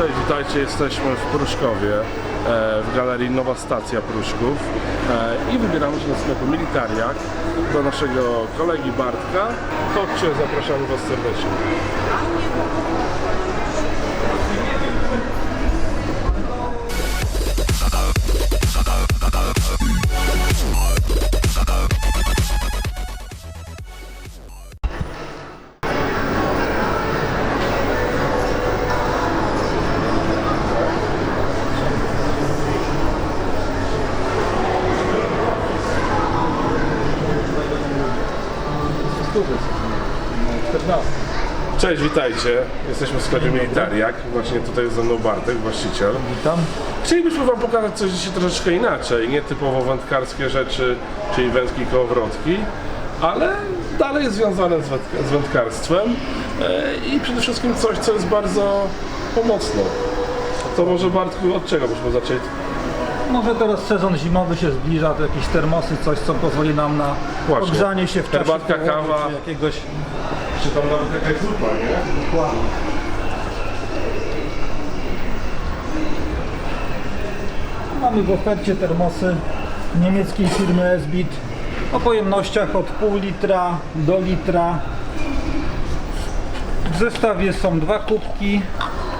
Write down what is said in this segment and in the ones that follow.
Cześć, witajcie, jesteśmy w Pruszkowie, e, w galerii Nowa Stacja Pruszków e, i wybieramy się do sklepu Militariak, do naszego kolegi Bartka. Chodźcie, zapraszamy Was serdecznie. Cześć, witajcie, jesteśmy w sklepie Militariak, właśnie tutaj jest ze mną Bartek, właściciel. Witam. Chcielibyśmy Wam pokazać coś dzisiaj troszeczkę inaczej, nie typowo wędkarskie rzeczy, czyli wędki kołowrotki, ale dalej związane z, wędk- z wędkarstwem e, i przede wszystkim coś, co jest bardzo pomocne. To może Bartku, od czego byśmy zaczęli? Może teraz sezon zimowy się zbliża, to jakieś termosy, coś co pozwoli nam na Właśnie. podgrzanie się w czasie Herbatka, południa, kawa. czy jakiegoś Czy tam nawet jakaś zupa, nie? dokładnie. Mamy w ofercie termosy niemieckiej firmy Esbit o pojemnościach od pół litra do litra. W zestawie są dwa kubki,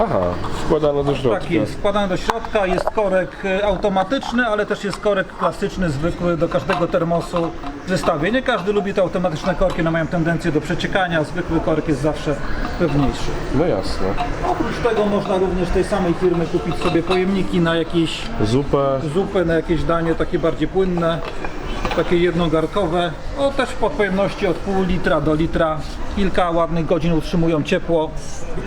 Aha, wkładano do środka. Tak jest, wkładany do środka, jest korek e, automatyczny, ale też jest korek klasyczny, zwykły do każdego termosu w zestawie. Nie każdy lubi te automatyczne korki, one mają tendencję do przeciekania, zwykły korek jest zawsze pewniejszy. No jasne. Oprócz tego można również tej samej firmy kupić sobie pojemniki na jakieś Zupę. zupę, na jakieś danie takie bardziej płynne, takie jednogarkowe. O też pod pojemności od pół litra do litra. Kilka ładnych godzin utrzymują ciepło.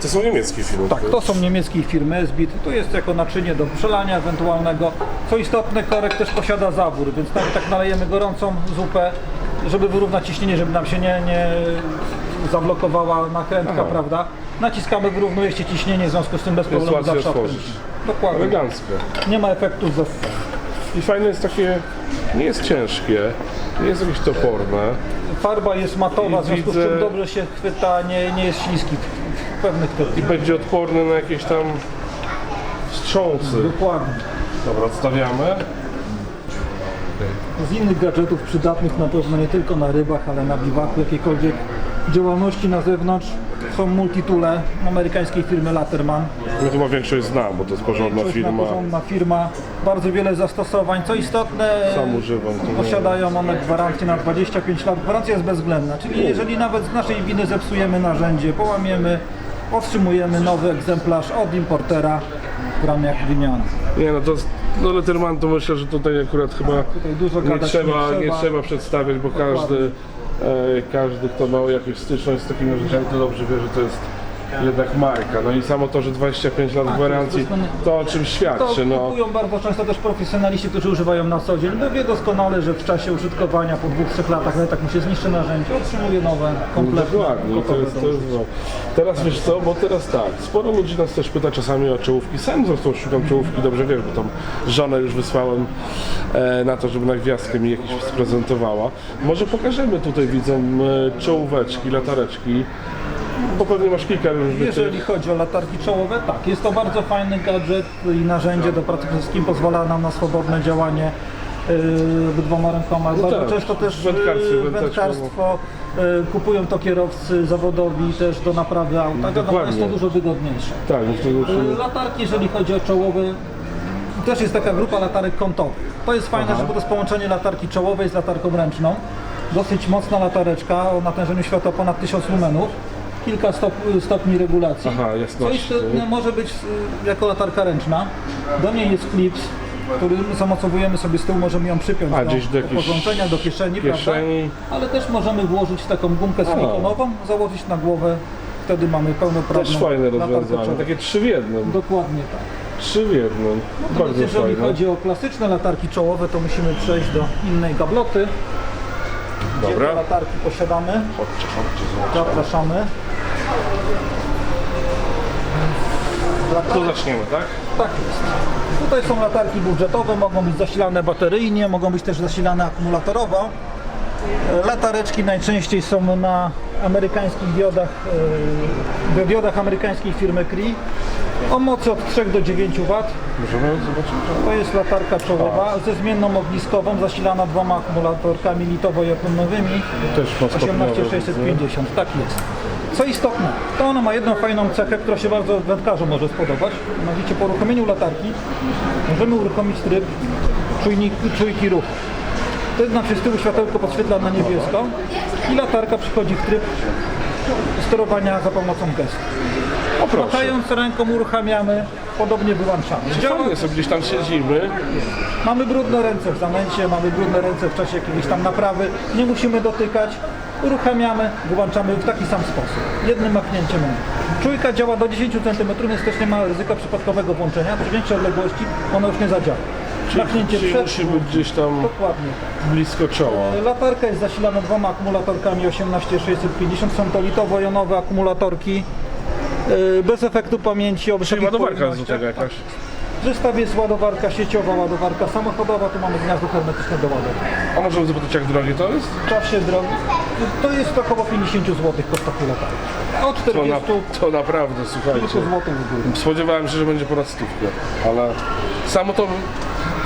To są niemieckie filmy. Tak, to są niemieckiej firmy Esbit. To jest jako naczynie do przelania ewentualnego. Co istotne, korek też posiada zawór, więc tak nalejemy gorącą zupę, żeby wyrównać ciśnienie, żeby nam się nie, nie zablokowała nakrętka, Aha. prawda? Naciskamy, wyrównuje się ciśnienie, w związku z tym bez problemu zawsze otworzyć. Dokładnie. Eleganckie. Nie ma efektu ze... I fajne jest takie, nie jest ciężkie, nie jest jakieś toporne. Farba jest matowa, I w związku z widzę- czym dobrze się chwyta, nie, nie jest śliski w pewnych I będzie odporny na jakieś tam wstrząsy. Dokładnie. Dobra, odstawiamy. Z innych gadżetów przydatnych na pewno nie tylko na rybach, ale na biwaku, jakiejkolwiek działalności na zewnątrz są multitule amerykańskiej firmy Laterman. Ja chyba większość znam, bo to jest porządna Większość firma. na porządna firma, bardzo wiele zastosowań. Co istotne, Sam używam. To nie- posiadają one gwarancję na 25 lat. Gwarancja jest bezwzględna, czyli jeżeli nawet z naszej winy zepsujemy narzędzie, połamiemy, otrzymujemy nowy egzemplarz od importera w ramach wymiany. Nie no, to jest, no Letterman to myślę, że tutaj akurat chyba Tutaj dużo nie gadać trzeba, nie trzeba. przedstawiać, bo każdy, każdy kto ma jakąś styczność z takimi rzeczami, to dobrze wie, że to jest jednak marka. No i samo to, że 25 lat gwarancji, doskonale. to o czym To świadczy. No. kupują bardzo często też profesjonaliści, którzy używają na co dzień, bo wie doskonale, że w czasie użytkowania po dwóch, trzech latach, nawet jak mu się zniszczy narzędzie, otrzymuje nowe, kompletne, Dokładnie, to gotowe jest, do to jest użycia. no. Teraz wiesz co, bo teraz tak, sporo ludzi nas też pyta czasami o czołówki. Sam zresztą szukam czołówki, dobrze wiesz, bo tam żonę już wysłałem e, na to, żeby na gwiazdkę mi jakieś sprezentowała. Może pokażemy tutaj widzom e, czołóweczki, latareczki, bo pewnie masz kilka różnych Jeżeli chodzi o latarki czołowe, tak, jest to bardzo fajny gadżet i narzędzie do pracy przede wszystkim pozwala nam na swobodne działanie yy, obydwoma rękoma. bardzo tak, często też wędkarstwo, yy, wędeczką. wędkarstwo yy, kupują to kierowcy zawodowi też do naprawy auta. Dokładnie. jest to dużo wygodniejsze. Tak, no to już, Y, Latarki, jeżeli chodzi o czołowe, też jest taka grupa latarek kątowych. To jest fajne, że to jest połączenie latarki czołowej z latarką ręczną. Dosyć mocna latareczka o natężeniu światła ponad 1000 lumenów. Kilka stop, stopni regulacji. Aha, Co jasności. istotne, może być y, jako latarka ręczna. Do niej jest klips, który zamocowujemy sobie z tyłu, możemy ją przypiąć A, do, gdzieś do do porządzenia, do kieszeni, kieszeni. prawda? Ale też możemy włożyć taką gumkę silikonową, założyć na głowę. Wtedy mamy pełnoprawną też fajne rozwiązanie, takie trzy w jednym. Dokładnie tak. Trzy w jednym, Natomiast bardzo jeżeli fajne. chodzi o klasyczne latarki czołowe, to musimy przejść do innej gabloty. Gdzie Dobra. te latarki posiadamy. Chodźcie, chodźcie. Zapraszamy. Latarki, zaczniemy, tak? tak jest. Tutaj są latarki budżetowe, mogą być zasilane bateryjnie, mogą być też zasilane akumulatorowo. E, Latareczki najczęściej są na amerykańskich diodach, e, diodach amerykańskiej firmy Cree. O mocy od 3 do 9 W. Możemy zobaczyć? To jest latarka czołowa ze zmienną ogniskową, zasilana dwoma akumulatorkami litowo-jonowymi. Też ma stopniowe. 18650, tak jest. Co istotne, to ona ma jedną fajną cechę, która się bardzo wędkarzom może spodobać. Mianowicie po uruchomieniu latarki możemy uruchomić tryb czujnik, czujki ruchu. To znaczy z tyłu światełko podświetla na niebiesko i latarka przychodzi w tryb sterowania za pomocą gestu. O proszę. Ręką uruchamiamy, podobnie wyłączamy. Fajnie sobie gdzieś tam siedzimy. Mamy brudne ręce w zamęcie, mamy brudne ręce w czasie jakiejś tam naprawy, nie musimy dotykać, uruchamiamy, wyłączamy w taki sam sposób, jednym machnięciem. Czujka działa do 10 cm, więc też nie ma ryzyka przypadkowego włączenia, przy większej odległości ona już nie zadziała. Machnięcie Czyli przed, musi być gdzieś tam dokładnie. blisko czoła. Latarka jest zasilana dwoma akumulatorkami 18650, są to litowo-jonowe akumulatorki, yy, bez efektu pamięci o Czyli wysokich ładowarka jest do pojemnościach. tego jakaś. W zestawie jest ładowarka sieciowa, ładowarka samochodowa, tu mamy gniazdo hermetyczne do ładowania. A możemy zapytać jak drogie to jest? W czasie drogi to jest około 50 zł koszt latarki. Od To, 40 na, to naprawdę, słuchajcie. kilku złotych w górę. Spodziewałem się, że będzie ponad stówkę, ale samo to,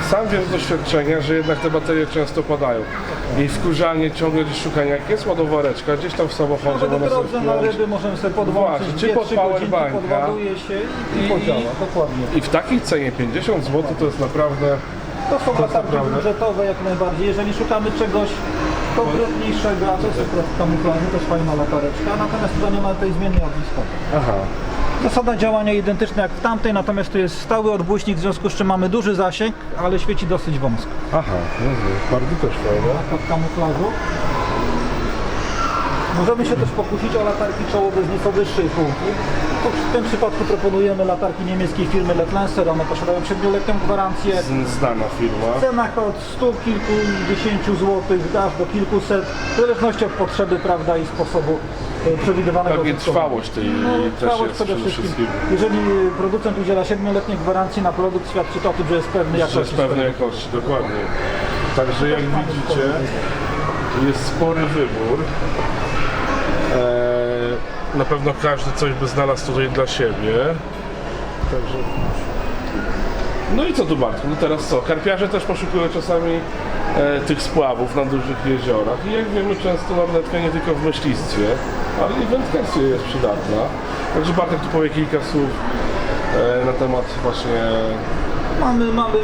sam wiem z doświadczenia, że jednak te baterie często padają. I wkurzanie, ciągle gdzieś szukanie, jak jest ładowareczka, gdzieś tam w samochodzie, Nawet można sobie drodze na ryby możemy sobie podłączyć, Właśnie, czy 2-3 pod powerbanka. podładuje się i, i I- podziała, dokładnie. I w takiej cenie 50 zł to jest naprawdę... To są latarki naprawdę. budżetowe jak najbardziej. Jeżeli szukamy czegoś konkretniejszego, a to jest akurat w kamuflażu, to jest fajna latareczka, natomiast tutaj nie ma tej zmiennej ogniskowej. Aha. Zasada działania identyczna jak w tamtej, natomiast tu jest stały odbłyśnik, w związku z czym mamy duży zasięg, ale świeci dosyć wąsko. Aha, rozumiem. bardzo też fajne. W kamuflażu. Możemy się też pokusić o latarki czołowe z nieco wyższej półki. W tym przypadku proponujemy latarki niemieckiej firmy Letlancer. One posiadają 7-letnią gwarancję. Z- Znana firma. W cenach od 100 kilkudziesięciu złotych aż do kilkuset, w zależności od potrzeby prawda, i sposobu przewidywanego Pewnie trwałość tej No, też trwałość jest przede wszystkim. Jeżeli producent udziela 7-letniej gwarancji na produkt, świadczy to o tym, że jest pewny Że jakości. jest pewnej jakości, dokładnie. Także jak widzicie, jest spory wybór. Eee, na pewno każdy coś by znalazł tutaj dla siebie. Także... No i co tu Bartku? No teraz co? Karpiarze też poszukują czasami e, tych spławów na dużych jeziorach i jak wiemy często lornetka nie tylko w myślistwie, ale i w wędkarstwie jest przydatna. Także Bartek tu powie kilka słów e, na temat właśnie Mamy, mamy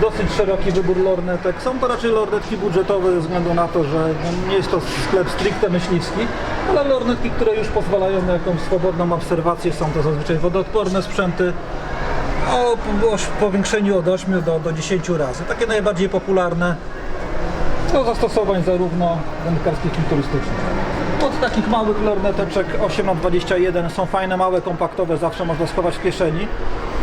dosyć szeroki wybór lornetek. Są to raczej lornetki budżetowe ze względu na to, że no, nie jest to sklep stricte myśliwski, ale lornetki, które już pozwalają na jakąś swobodną obserwację. Są to zazwyczaj wodoodporne sprzęty o o powiększeniu od 8 do, do 10 razy. Takie najbardziej popularne do zastosowań zarówno wędkarskich, jak i turystycznych. Od takich małych lorneteczek 8 na 21 są fajne, małe, kompaktowe, zawsze można schować w kieszeni.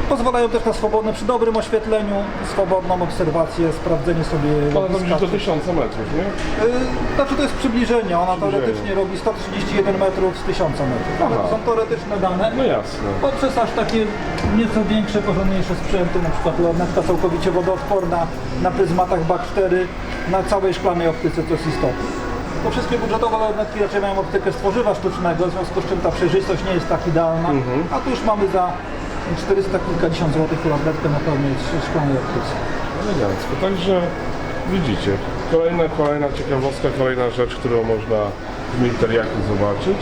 Pozwalają też na swobodne, przy dobrym oświetleniu, swobodną obserwację, sprawdzenie sobie Ona to lotniska. do 1000 metrów, nie? Yy, Znaczy to jest przybliżenie, ona Przybliżenie. teoretycznie robi 131 metrów z 1000 metrów. Ale Aha. to są teoretyczne dane. No jasne. Poprzez aż takie nieco większe, porządniejsze sprzęty, na przykład lornetka całkowicie wodoodporna na pryzmatach BAK 4 na całej szklanej optyce, co jest istotne. To wszystkie budżetowe lornetki raczej mają optykę z tworzywa sztucznego, w związku z czym ta przejrzystość nie jest tak idealna, a tu już mamy za 400 kilkadziesiąt złotych lornetkę na pełnej szklanej optyce. Elegancko. Także widzicie, kolejna, kolejna ciekawostka, kolejna rzecz, którą można w Milteriaku zobaczyć.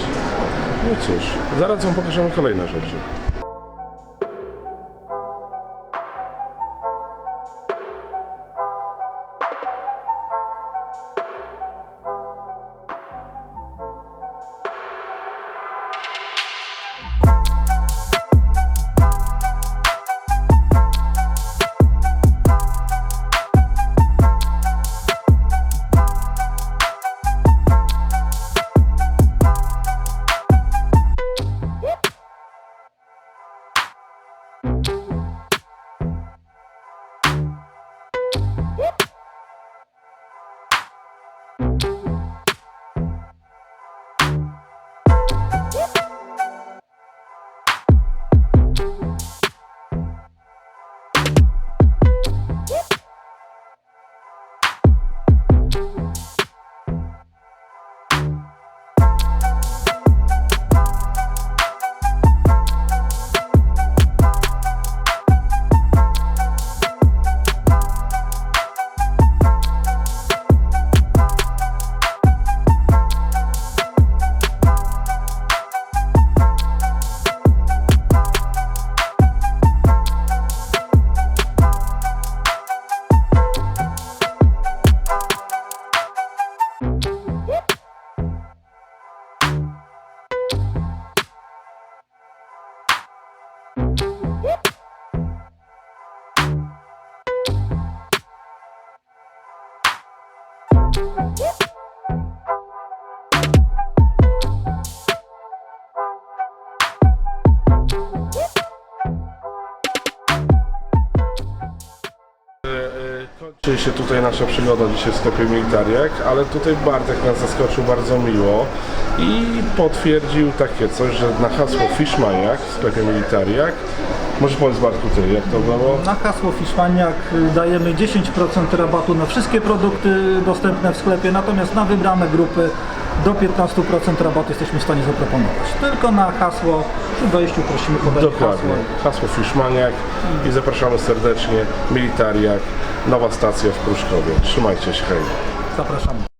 No cóż, zaraz wam pokażemy kolejne rzeczy. Oczywiście tutaj nasza przygoda dzisiaj w sklepie Militariak, ale tutaj Bartek nas zaskoczył bardzo miło i potwierdził takie coś, że na hasło Fishmaniak w sklepie Militariak, może powiedz Bartku ty, jak to było? Na hasło Fiszmaniak dajemy 10% rabatu na wszystkie produkty dostępne w sklepie, natomiast na wybrane grupy do 15% rabatu jesteśmy w stanie zaproponować. Tylko na hasło przy wejściu prosimy podać Dokładnie, hasło. hasło Fishmaniak i zapraszamy serdecznie, Militariak, nowa stacja w Pruszkowie. Trzymajcie się, hej. Zapraszamy.